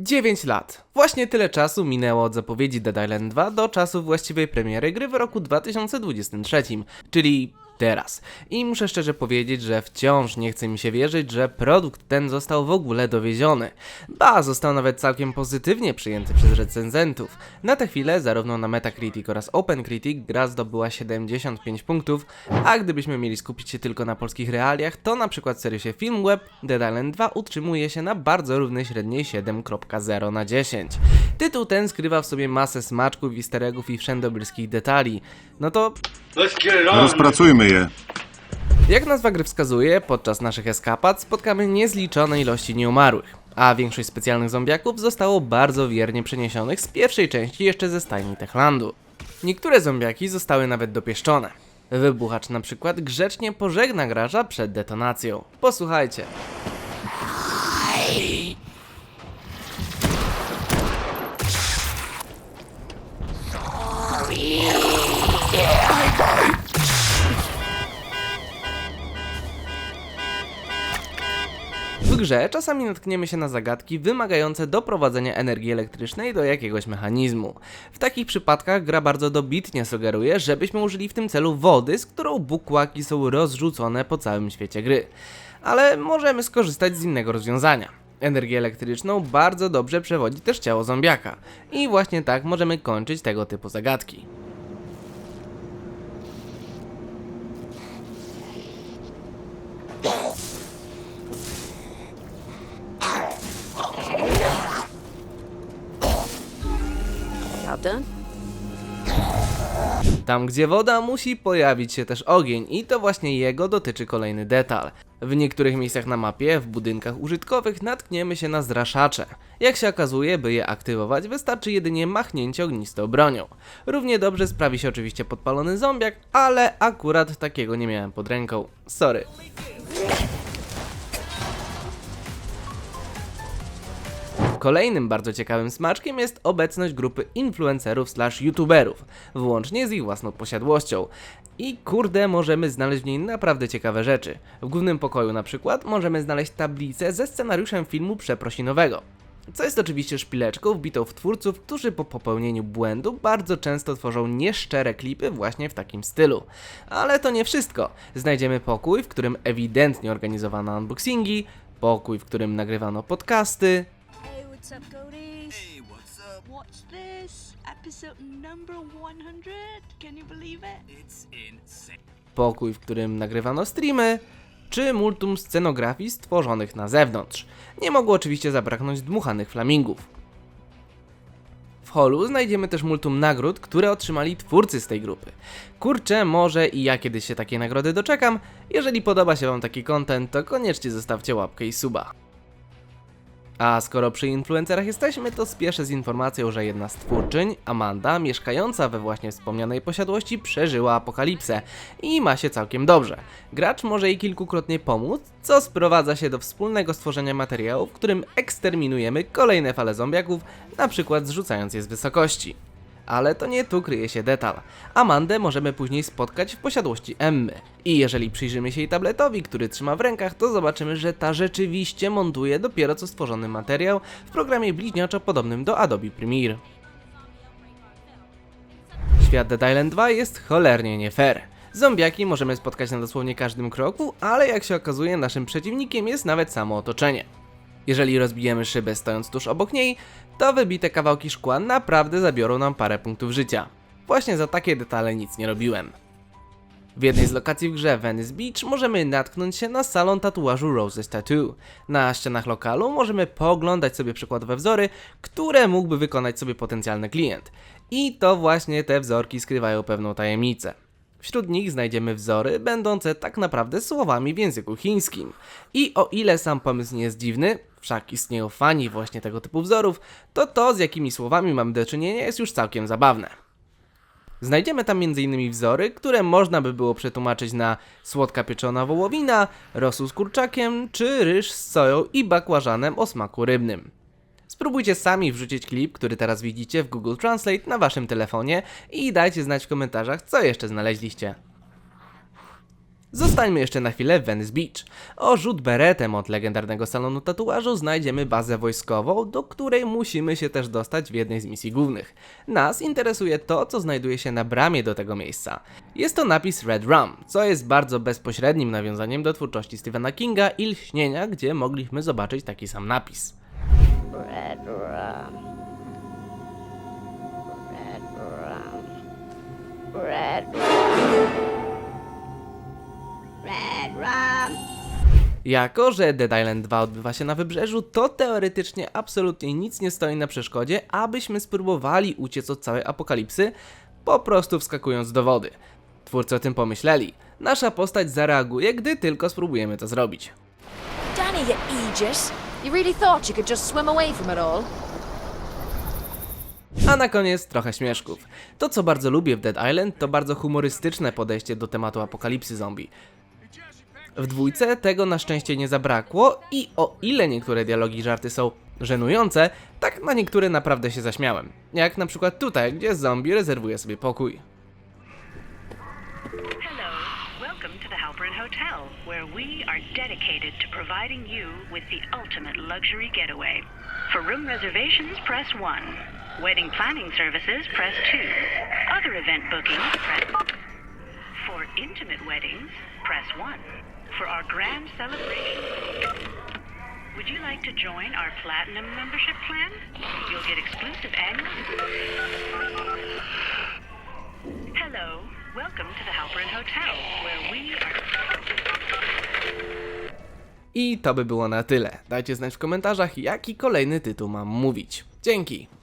9 lat. Właśnie tyle czasu minęło od zapowiedzi Dead Island 2 do czasu właściwej premiery gry w roku 2023, czyli teraz. I muszę szczerze powiedzieć, że wciąż nie chce mi się wierzyć, że produkt ten został w ogóle dowieziony. Ba, został nawet całkiem pozytywnie przyjęty przez recenzentów. Na tę chwilę zarówno na Metacritic oraz OpenCritic gra zdobyła 75 punktów, a gdybyśmy mieli skupić się tylko na polskich realiach, to na przykład serwisie Filmweb Dead Island 2 utrzymuje się na bardzo równej średniej 7.0 na 10. Tytuł ten skrywa w sobie masę smaczków, easter eggów i wszędobylskich detali. No to on. Rozpracujmy je. jak nazwa gry wskazuje, podczas naszych eskapad spotkamy niezliczone ilości nieumarłych, a większość specjalnych zombiaków zostało bardzo wiernie przeniesionych z pierwszej części jeszcze ze stajni Techlandu. Niektóre zombiaki zostały nawet dopieszczone. Wybuchacz na przykład grzecznie pożegna graża przed detonacją. Posłuchajcie. Grze czasami natkniemy się na zagadki wymagające doprowadzenia energii elektrycznej do jakiegoś mechanizmu. W takich przypadkach gra bardzo dobitnie sugeruje, żebyśmy użyli w tym celu wody, z którą bukłaki są rozrzucone po całym świecie gry. Ale możemy skorzystać z innego rozwiązania. Energię elektryczną bardzo dobrze przewodzi też ciało zombiaka. I właśnie tak możemy kończyć tego typu zagadki. Tam gdzie woda musi pojawić się też ogień i to właśnie jego dotyczy kolejny detal. W niektórych miejscach na mapie, w budynkach użytkowych natkniemy się na zraszacze. Jak się okazuje, by je aktywować wystarczy jedynie machnięcie ognistą bronią. Równie dobrze sprawi się oczywiście podpalony zombiak, ale akurat takiego nie miałem pod ręką. Sorry. Kolejnym bardzo ciekawym smaczkiem jest obecność grupy influencerów slash youtuberów, włącznie z ich własną posiadłością. I kurde, możemy znaleźć w niej naprawdę ciekawe rzeczy. W głównym pokoju na przykład możemy znaleźć tablicę ze scenariuszem filmu przeprosinowego. Co jest oczywiście szpileczką wbitą w twórców, którzy po popełnieniu błędu bardzo często tworzą nieszczere klipy właśnie w takim stylu. Ale to nie wszystko. Znajdziemy pokój, w którym ewidentnie organizowano unboxingi, pokój, w którym nagrywano podcasty, what's up, Goaties? Hey, what's up? Watch this. Episode number 100. Can you believe it? pokój, w którym nagrywano streamy, czy multum scenografii stworzonych na zewnątrz. Nie mogło oczywiście zabraknąć dmuchanych flamingów. W holu znajdziemy też multum nagród, które otrzymali twórcy z tej grupy. Kurczę, może i ja kiedyś się takiej nagrody doczekam. Jeżeli podoba się Wam taki content, to koniecznie zostawcie łapkę i suba. A skoro przy influencerach jesteśmy, to spieszę z informacją, że jedna z twórczyń, Amanda, mieszkająca we właśnie wspomnianej posiadłości, przeżyła apokalipsę i ma się całkiem dobrze. Gracz może jej kilkukrotnie pomóc, co sprowadza się do wspólnego stworzenia materiału, w którym eksterminujemy kolejne fale zombiaków, na przykład zrzucając je z wysokości. Ale to nie tu kryje się detal. Amandę możemy później spotkać w posiadłości Emmy. I jeżeli przyjrzymy się jej tabletowi, który trzyma w rękach, to zobaczymy, że ta rzeczywiście montuje dopiero co stworzony materiał w programie bliźniaczo podobnym do Adobe Premiere. Świat Dead Island 2 jest cholernie nie fair. Zombiaki możemy spotkać na dosłownie każdym kroku, ale jak się okazuje, naszym przeciwnikiem jest nawet samo otoczenie. Jeżeli rozbijemy szybę stojąc tuż obok niej, to wybite kawałki szkła naprawdę zabiorą nam parę punktów życia. Właśnie za takie detale nic nie robiłem. W jednej z lokacji w grze Venice Beach możemy natknąć się na salon tatuażu Roses Tattoo. Na ścianach lokalu możemy pooglądać sobie przykładowe wzory, które mógłby wykonać sobie potencjalny klient. I to właśnie te wzorki skrywają pewną tajemnicę. Wśród nich znajdziemy wzory będące tak naprawdę słowami w języku chińskim. I o ile sam pomysł nie jest dziwny, wszak istnieją fani właśnie tego typu wzorów, to to z jakimi słowami mamy do czynienia jest już całkiem zabawne. Znajdziemy tam m.in. wzory, które można by było przetłumaczyć na słodka pieczona wołowina, rosół z kurczakiem, czy ryż z soją i bakłażanem o smaku rybnym. Spróbujcie sami wrzucić klip, który teraz widzicie w Google Translate na waszym telefonie i dajcie znać w komentarzach, co jeszcze znaleźliście. Zostańmy jeszcze na chwilę w Venice Beach. O rzut beretem od legendarnego salonu tatuażu znajdziemy bazę wojskową, do której musimy się też dostać w jednej z misji głównych. Nas interesuje to, co znajduje się na bramie do tego miejsca. Jest to napis Red Rum, co jest bardzo bezpośrednim nawiązaniem do twórczości Stephena Kinga i Lśnienia, gdzie mogliśmy zobaczyć taki sam napis. Red rum. Red rum. Red rum. Jako, że Dead Island 2 odbywa się na wybrzeżu, to teoretycznie absolutnie nic nie stoi na przeszkodzie, abyśmy spróbowali uciec od całej apokalipsy, po prostu wskakując do wody. Twórcy o tym pomyśleli. Nasza postać zareaguje, gdy tylko spróbujemy to zrobić. Danny, you Aegis! You really thought you could just swim away from it all? A na koniec trochę śmieszków. To co bardzo lubię w Dead Island to bardzo humorystyczne podejście do tematu apokalipsy zombie. W dwójce tego na szczęście nie zabrakło i o ile niektóre dialogi żarty są żenujące, tak na niektóre naprawdę się zaśmiałem. Jak na przykład tutaj, gdzie zombie rezerwuje sobie pokój. Hello. Welcome to the Halpern Hotel, where we are dedicated to ultimate luxury getaway. For room reservations, press 1. Wedding planning services, press 2. Other event bookings, press intimate weddings, press 1. For our grand celebration, would you like to join our platinum membership plan? You'll get exclusive annual Hello. Welcome to the Halpern Hotel, where we are I to by było na tyle. Dajcie znać w komentarzach, jaki kolejny tytuł mam mówić. Dzięki!